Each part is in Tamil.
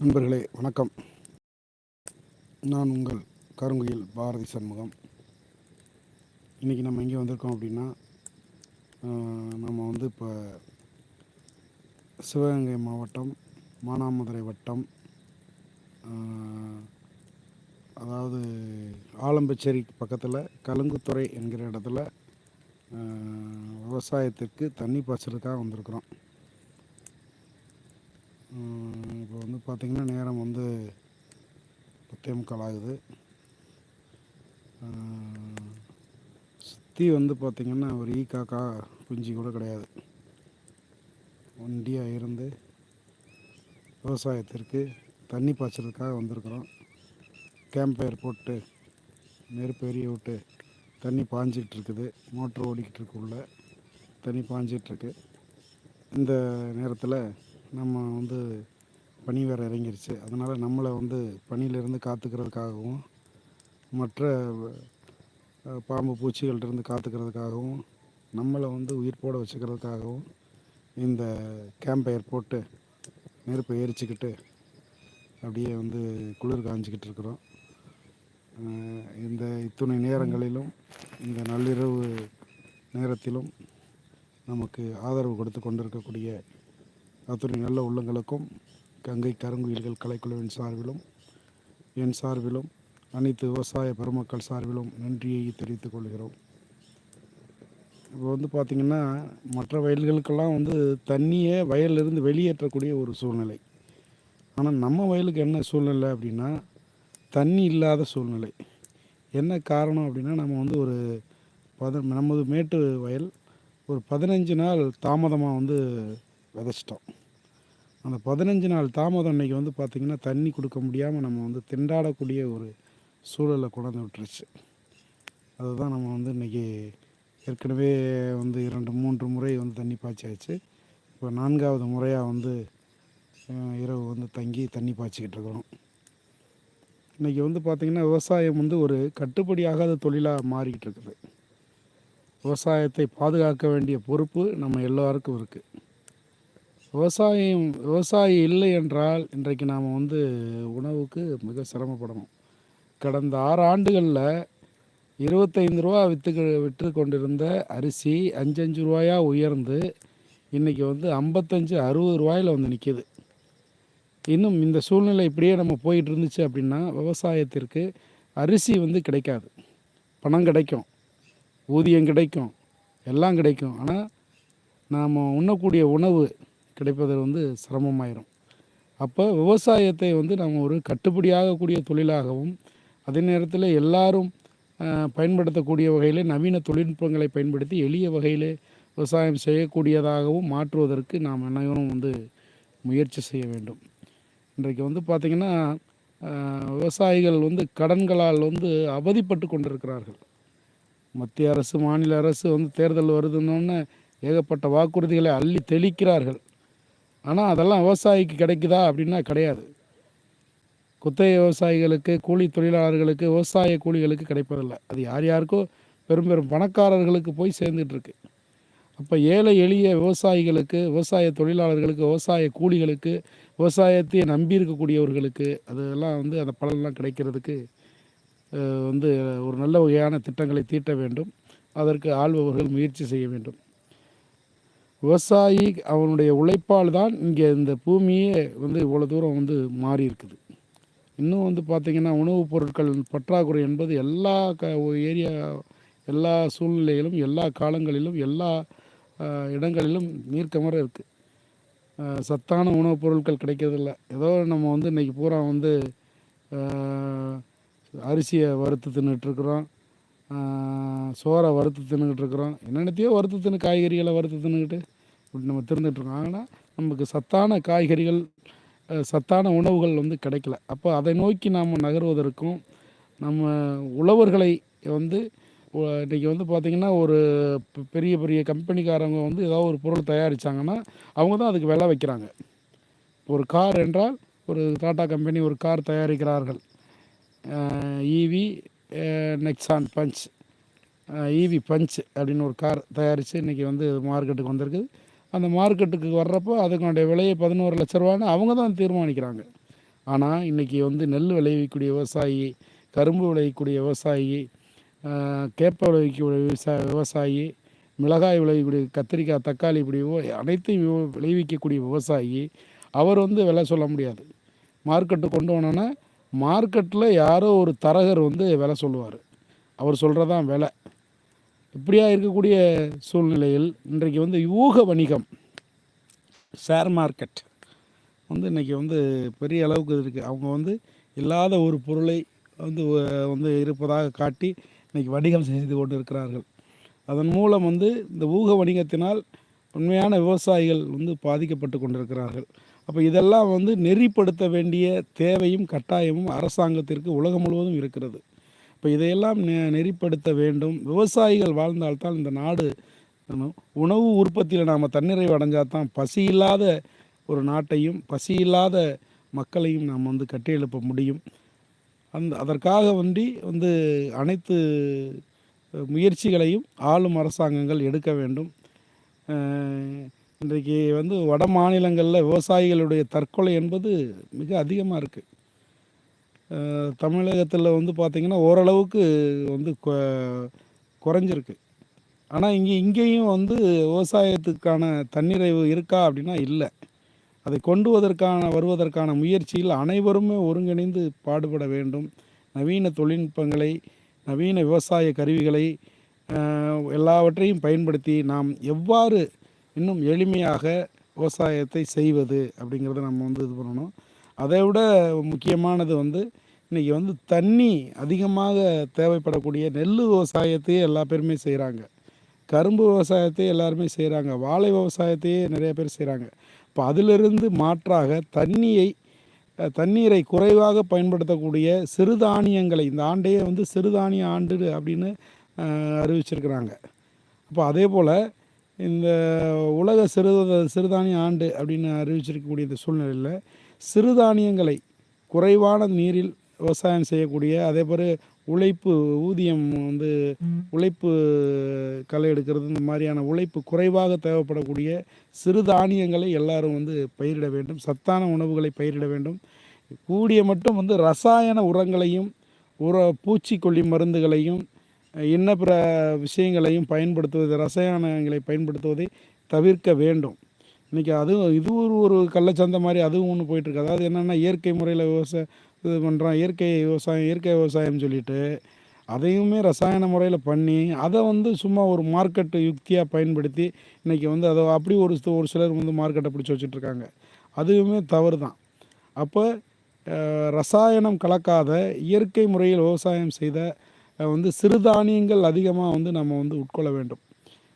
நண்பர்களே வணக்கம். நான் உங்கள் கருங்குயில் பாரதி சண்முகம். இன்றைக்கி நம்ம எங்கே வந்திருக்கோம் அப்படின்னா நம்ம வந்து இப்போ சிவகங்கை மாவட்டம் மானாமதுரை வட்டம் அதாவது ஆலம்பச்சேரி பக்கத்தில் கலுங்குத்துறை என்கிற இடத்துல விவசாயத்திற்கு தண்ணி பாய்ச்சலுக்காக வந்திருக்கிறோம். இப்போ வந்து பார்த்திங்கன்னா நேரம் வந்து பத்தே முக்கால் ஆகுது. சுற்றி வந்து பார்த்திங்கன்னா ஒரு ஈ காக்கா குஞ்சு கூட கிடையாது. ஒண்டியாக இருந்து விவசாயத்திற்கு தண்ணி பாய்ச்சறதுக்காக வந்திருக்கிறோம். கேம்ப் ஃபயர் போட்டு நெருப்பு எரிய விட்டு தண்ணி பாஞ்சிக்கிட்டு இருக்குது. மோட்ரு ஓடிக்கிட்டு இருக்கு தண்ணி பாஞ்சிக்கிட்டு இந்த நேரத்தில் நம்ம வந்து பனி வேறு இறங்கிருச்சு. அதனால் நம்மளை வந்து பனியிலிருந்து காத்துக்கிறதுக்காகவும் மற்ற பாம்பு பூச்சிகள்கிட்டருந்து காத்துக்கிறதுக்காகவும் நம்மளை வந்து உயிர்ப்போட வச்சுக்கிறதுக்காகவும் இந்த கேம்பயர் போட்டு நெருப்பை எரிச்சிக்கிட்டு அப்படியே வந்து குளிர் காஞ்சிக்கிட்டு இருக்கிறோம். இந்த இத்துணை நேரங்களிலும் இந்த நள்ளிரவு நேரத்திலும் நமக்கு ஆதரவு கொடுத்து கொண்டிருக்கக்கூடிய அத்துணை நல்ல உள்ளங்களுக்கும் கங்கை கருங்குயில்கள் கலைக்குழுவின் சார்பிலும் என் சார்பிலும் அனைத்து விவசாய பெருமக்கள் சார்பிலும் நன்றியை தெரிவித்துக் கொள்கிறோம். இப்போ வந்து பார்த்திங்கன்னா மற்ற வயல்களுக்கெல்லாம் வந்து தண்ணியை வயலிலிருந்து வெளியேற்றக்கூடிய ஒரு சூழ்நிலை. ஆனால் நம்ம வயலுக்கு என்ன சூழ்நிலை அப்படின்னா தண்ணி இல்லாத சூழ்நிலை. என்ன காரணம் அப்படின்னா நம்ம வந்து ஒரு பத நமது மேட்டு வயல் ஒரு பதினஞ்சு நாள் தாமதமாக வந்து விதைச்சிட்டோம். அந்த பதினஞ்சு நாள் தாமதம் இன்னைக்கு வந்து பார்த்திங்கன்னா தண்ணி கொடுக்க முடியாமல் நம்ம வந்து திண்டாடக்கூடிய ஒரு சூழலை கொண்டாந்து விட்டுருச்சு. அதுதான் நம்ம வந்து இன்றைக்கி ஏற்கனவே வந்து இரண்டு மூன்று முறை வந்து தண்ணி பாய்ச்சாச்சு. இப்போ நான்காவது முறையாக வந்து இரவு வந்து தங்கி தண்ணி பாய்ச்சிக்கிட்டு இருக்கிறோம். இன்றைக்கி வந்து பார்த்திங்கன்னா விவசாயம் வந்து ஒரு கட்டுப்படியாகாத தொழிலாக மாறிக்கிட்டு இருக்குது. விவசாயத்தை பாதுகாக்க வேண்டிய பொறுப்பு நம்ம எல்லாருக்கும் இருக்குது விவசாயம் விவசாயி இல்லை என்றால் இன்றைக்கு நாம் வந்து உணவுக்கு மிக சிரமப்படணும். கடந்த ஆறு ஆண்டுகளில் இருபத்தைந்து ரூபா விற்று விற்று கொண்டிருந்த அரிசி அஞ்சஞ்சு ரூபாயாக உயர்ந்து இன்றைக்கி வந்து ஐம்பத்தஞ்சு அறுபது ரூபாயில் வந்து நிற்கிது இன்னும் இந்த சூழ்நிலை இப்படியே நம்ம போயிட்டு இருந்துச்சு அப்படின்னா விவசாயத்திற்கு அரிசி வந்து கிடைக்காது. பணம் கிடைக்கும். ஊதியம் கிடைக்கும். எல்லாம் கிடைக்கும். ஆனால் நாம் உண்ணக்கூடிய உணவு கிடைப்பது வந்து சிரமமாயிரும். அப்போ விவசாயத்தை வந்து நம்ம ஒரு கட்டுப்படியாகக்கூடிய தொழிலாகவும் அதே நேரத்தில் எல்லாரும் பயன்படுத்தக்கூடிய வகையில் நவீன தொழில்நுட்பங்களை பயன்படுத்தி எளிய வகையில் விவசாயம் செய்யக்கூடியதாகவும் மாற்றுவதற்கு நாம் அனைவரும் வந்து முயற்சி செய்ய வேண்டும். இன்றைக்கு வந்து பார்த்திங்கன்னா விவசாயிகள் வந்து கடன்களால் வந்து அவதிப்பட்டு கொண்டிருக்கிறார்கள். மத்திய அரசு மாநில அரசு வந்து தேர்தல் வருதுன்னொன்னே ஏகப்பட்ட வாக்குறுதிகளை அள்ளி தெளிக்கிறார்கள். ஆனால் அதெல்லாம் விவசாயிக்கு கிடைக்குதா அப்படின்னா கிடையாது. குத்தகை விவசாயிகளுக்கு கூலி தொழிலாளர்களுக்கு விவசாய கூலிகளுக்கு கிடைப்பதில்லை. அது யார் யாருக்கோ பெரும் பெரும் பணக்காரர்களுக்கு போய் சேர்ந்துட்டுருக்கு அப்போ ஏழை எளிய விவசாயிகளுக்கு விவசாய தொழிலாளர்களுக்கு விவசாய கூலிகளுக்கு விவசாயத்தையே நம்பி இருக்கக்கூடியவர்களுக்கு அதெல்லாம் வந்து அந்த பலன்லாம் கிடைக்கிறதுக்கு வந்து ஒரு நல்ல வகையான திட்டங்களை தீட்ட வேண்டும். அதற்கு ஆள்பவர்கள் முயற்சி செய்ய வேண்டும். விவசாயி அவனுடைய உழைப்பால் தான் இங்கே இந்த பூமியே வந்து இவ்வளோ தூரம் வந்து மாறி இருக்குது இன்னும் வந்து பார்த்திங்கன்னா உணவுப் பொருட்கள் பற்றாக்குறை என்பது எல்லா க ஏரியா எல்லா சூழ்நிலையிலும் எல்லா காலங்களிலும் எல்லா இடங்களிலும் நீர்க்கமர இருக்குது சத்தான உணவுப் பொருட்கள் கிடைக்கிறதில்ல. ஏதோ நம்ம வந்து இன்றைக்கி பூரா வந்து அரிசியை வறுத்து தின்னுட்டுருக்குறோம் சோறை வறுத்து தின்னுக்கிட்டு இருக்கிறோம். என்னென்னத்தையோ வறுத்து தின்னு காய்கறிகளை வறுத்து தின்னுக்கிட்டு இப்படி நம்ம திருந்துட்டுருக்கோம் ஆனால் நமக்கு சத்தான காய்கறிகள் சத்தான உணவுகள் வந்து கிடைக்கல. அப்போ அதை நோக்கி நாம் நகர்வதற்கும் நம்ம உழவர்களை வந்து இன்றைக்கி வந்து பார்த்திங்கன்னா ஒரு பெரிய பெரிய கம்பெனிக்காரங்க வந்து ஏதாவது ஒரு பொருள் தயாரித்தாங்கன்னா அவங்க தான் அதுக்கு விலை வைக்கிறாங்க. ஒரு கார் என்றால் ஒரு டாடா கம்பெனி ஒரு கார் தயாரிக்கிறார்கள். EV Nexon Punch EV Punch அப்படின்னு ஒரு கார் தயாரித்து இன்றைக்கி வந்து மார்க்கெட்டுக்கு வந்திருக்குது. அந்த மார்க்கெட்டுக்கு வர்றப்போ அதுக்கான விலையை பதினோரு லட்ச ரூபான்னு அவங்க தான் தீர்மானிக்கிறாங்க. ஆனால் இன்றைக்கி வந்து நெல் விளைவிக்கக்கூடிய விவசாயி கரும்பு விளைவிக்கக்கூடிய விவசாயி கேப்ப விளைவிக்கக்கூடிய விவசாய விவசாயி மிளகாய் விளைவிக்கக்கூடிய கத்திரிக்காய் தக்காளி இப்படி அனைத்தையும் விளைவிக்கக்கூடிய விவசாயி அவர் வந்து விலை சொல்ல முடியாது. மார்க்கெட்டு கொண்டு போனோன்னா மார்க்கெட்டில் யாரோ ஒரு தரகர் வந்து விலை சொல்லுவார். அவர் சொல்கிறதான் விலை. இப்படியா இருக்கக்கூடிய சூழ்நிலையில் இன்றைக்கு வந்து யூக வணிகம் ஷேர் மார்க்கெட் வந்து இன்றைக்கி வந்து பெரிய அளவுக்கு இருக்குது அவங்க வந்து இல்லாத ஒரு பொருளை வந்து வந்து இருப்பதாக காட்டி இன்றைக்கி வணிகம் செய்து கொண்டு இருக்கிறார்கள் அதன் மூலம் வந்து இந்த ஊக வணிகத்தினால் உண்மையான விவசாயிகள் வந்து பாதிக்கப்பட்டு கொண்டிருக்கிறார்கள். அப்போ இதெல்லாம் வந்து நெறிப்படுத்த வேண்டிய தேவையும் கட்டாயமும் அரசாங்கத்திற்கு உலகம் முழுவதும் இருக்கிறது. இப்போ இதையெல்லாம் நெ- நெறிப்படுத்த வேண்டும். விவசாயிகள் வாழ்ந்தால்தான் இந்த நாடு உணவு உற்பத்தியில் நாம் தன்னிறைவு அடைஞ்சால் தான் பசி இல்லாத ஒரு நாட்டையும் பசி இல்லாத மக்களையும் நாம் வந்து கட்டியெழுப்ப முடியும். அந்த அதற்காக வண்டி வந்து அனைத்து முயற்சிகளையும் ஆளும் அரசாங்கங்கள் எடுக்க வேண்டும். இன்றைக்கு வந்து வட மாநிலங்களில் விவசாயிகளுடைய தற்கொலை என்பது மிக அதிகமாக இருக்குது தமிழகத்தில் வந்து பார்த்திங்கன்னா ஓரளவுக்கு வந்து கொ- குறைஞ்சிருக்கு. ஆனால் இங்கே இங்கேயும் வந்து விவசாயத்துக்கான தன்னிறைவு இருக்கா அப்படின்னா இல்லை. அதை கொண்டுவதற்கான வருவதற்கான முயற்சியில் அனைவருமே ஒருங்கிணைந்து பாடுபட வேண்டும். நவீன தொழில்நுட்பங்களை நவீன விவசாய கருவிகளை எல்லாவற்றையும் பயன்படுத்தி நாம் எவ்வாறு இன்னும் எளிமையாக விவசாயத்தை செய்வது அப்படிங்கிறத நம்ம வந்து இது பண்ணணும். அதை விட முக்கியமானது வந்து இன்றைக்கி வந்து தண்ணி அதிகமாக தேவைப்படக்கூடிய நெல் விவசாயத்தையே எல்லா பேருமே செய்கிறாங்க கரும்பு விவசாயத்தையே எல்லாருமே செய்கிறாங்க வாழை விவசாயத்தையே நிறைய பேர் செய்கிறாங்க இப்போ அதிலிருந்து மாற்றாக தண்ணியை தண்ணீரை குறைவாக பயன்படுத்தக்கூடிய சிறுதானியங்களை இந்த ஆண்டையே வந்து சிறுதானிய ஆண்டு அப்படின்னு அறிவிச்சிருக்கிறாங்க. அப்போ அதே போல் இந்த உலக சிறு சிறுதானிய ஆண்டு அப்படின்னு அறிவிச்சிருக்கக்கூடிய இந்த சூழ்நிலையில் சிறுதானியங்களை குறைவான நீரில் விவசாயம் செய்யக்கூடிய அதே போல் உழைப்பு ஊதியம் வந்து உழைப்பு களை எடுக்கிறது இந்த மாதிரியான உழைப்பு குறைவாக தேவைப்படக்கூடிய சிறுதானியங்களை எல்லாரும் வந்து பயிரிட வேண்டும் சத்தான உணவுகளை பயிரிட வேண்டும். கூடிய மட்டும் வந்து ரசாயன உரங்களையும் உர பூச்சிக்கொல்லி மருந்துகளையும் இன்ன பிற விஷயங்களையும் பயன்படுத்துவது ரசாயனங்களை பயன்படுத்துவதை தவிர்க்க வேண்டும். இன்றைக்கி அதுவும் இது ஒரு ஒரு கள்ளச்சந்தை மாதிரி அதுவும் ஒன்று போயிட்டுருக்கு. அதாவது என்னென்னா இயற்கை முறையில் விவசாயம் இது பண்ணுறோம் இயற்கை விவசாயம் இயற்கை விவசாயம்னு சொல்லிட்டு அதையுமே ரசாயன முறையில் பண்ணி அதை வந்து சும்மா ஒரு மார்க்கெட்டு யுக்தியாக பயன்படுத்தி இன்றைக்கி வந்து அதை அப்படி ஒரு ஒரு சிலர் வந்து மார்க்கெட்டை பிடிச்சி வச்சுட்ருக்காங்க. அதுவுமே தவறு தான் அப்போ ரசாயனம் கலக்காத இயற்கை முறையில் விவசாயம் செய்த வந்து சிறுதானியங்கள் அதிகமாக வந்து நம்ம வந்து உட்கொள்ள வேண்டும்.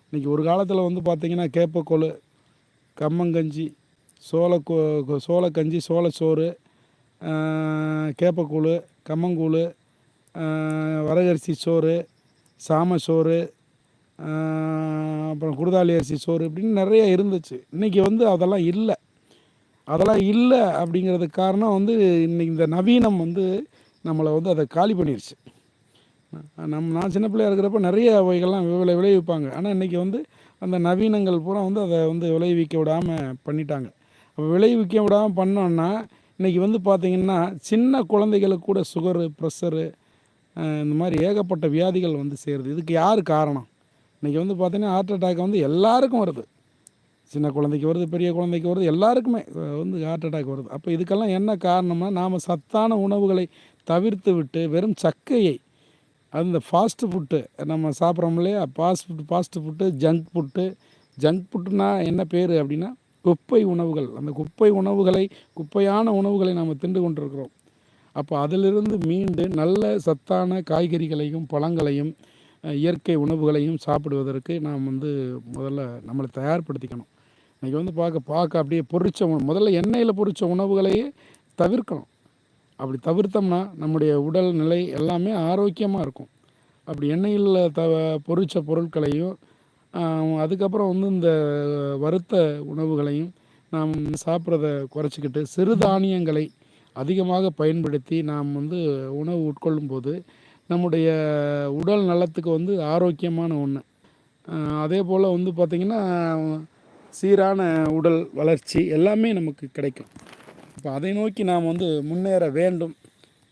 இன்றைக்கி ஒரு காலத்தில் வந்து பார்த்திங்கன்னா கேப்பக்கொழு கம்மங்கஞ்சி சோள சோளக்கஞ்சி சோளச்சோறு கேப்பக்கூழு கேப்பக்கூழ் கம்மங்கூழ் வரகரிசி சோறு சாம சோறு அப்புறம் குருதாலி அரிசி சோறு இப்படின்னு நிறைய இருந்துச்சு. இன்றைக்கி வந்து அதெல்லாம் இல்லை. அதெல்லாம் இல்லை அப்படிங்கிறதுக்கு காரணம் வந்து இன்னைக்கு இந்த நவீனம் வந்து நம்மளை வந்து அதை காலி பண்ணிடுச்சு நம்ம நான் சின்ன பிள்ளையா இருக்கிறப்ப நிறைய வகைகள்லாம் விளை விளைவிப்பாங்க. ஆனால் இன்றைக்கி வந்து அந்த நவீனங்கள் பூரா வந்து அதை வந்து விளைவிக்க விடாமல் பண்ணிட்டாங்க. அப்போ விளைவிக்க விடாமல் பண்ணோன்னா இன்றைக்கி வந்து பார்த்திங்கன்னா சின்ன குழந்தைகளுக்கு கூட சுகரு ப்ரெஷரு இந்த மாதிரி ஏகப்பட்ட வியாதிகள் வந்து சேருது. இதுக்கு யார் காரணம்? இன்றைக்கி வந்து பார்த்திங்கன்னா ஹார்ட் அட்டாக் வந்து எல்லாருக்கும் வருது. சின்ன குழந்தைக்கு வருது பெரிய குழந்தைக்கு வருது எல்லாருக்குமே வந்து ஹார்ட் அட்டாக் வருது. அப்போ இதுக்கெல்லாம் என்ன காரணம்னா நாம் சத்தான உணவுகளை தவிர்த்து விட்டு வெறும் சக்கையை அந்த ஃபாஸ்ட்டு ஃபுட்டு நம்ம சாப்பிட்றோம் இல்லையா? Fast food fast food junk food junk ஃபுட்டுனா என்ன பேர் அப்படின்னா குப்பை உணவுகள். அந்த குப்பை உணவுகளை குப்பையான உணவுகளை நாம் திண்டு கொண்டிருக்கிறோம். அப்போ அதிலிருந்து மீண்டு நல்ல சத்தான காய்கறிகளையும் பழங்களையும் இயற்கை உணவுகளையும் சாப்பிடுவதற்கு நாம் வந்து முதல்ல நம்மளை தயார்படுத்திக்கணும். இன்றைக்கி வந்து பார்க்க பார்க்க அப்படியே பொறிச்ச உணவு முதல்ல எண்ணெயில் பொறிச்ச உணவுகளையே தவிர்க்கணும். அப்படி தவிர்த்தோம்னா நம்முடைய உடல் நிலை எல்லாமே ஆரோக்கியமாக இருக்கும். அப்படி எண்ணெயில் த பொறிச்ச பொருட்களையும் அதுக்கப்புறம் வந்து இந்த வறுத்த உணவுகளையும் நாம் சாப்பிட்றத குறைச்சிக்கிட்டு சிறுதானியங்களை அதிகமாக பயன்படுத்தி நாம் வந்து உணவு உட்கொள்ளும்போது நம்முடைய உடல் நலத்துக்கு வந்து ஆரோக்கியமான ஒன்று அதே போல் வந்து பார்த்திங்கன்னா சீரான உடல் வளர்ச்சி எல்லாமே நமக்கு கிடைக்கும். அப்போ அதை நோக்கி நாம் வந்து முன்னேற வேண்டும்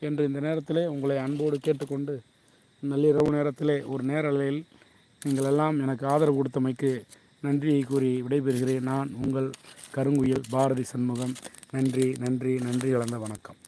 என்று இந்த நேரத்திலே உங்களை அன்போடு கேட்டுக்கொண்டு நள்ளிரவு நேரத்திலே ஒரு நேரலையில் நீங்கள் எல்லாம் எனக்கு ஆதரவு கொடுத்தமைக்கு நன்றியை கூறி விடைபெறுகிறேன். நான் உங்கள் கருங்குயில் பாரதி சண்முகம். நன்றி நன்றி நன்றி கலந்த வணக்கம்.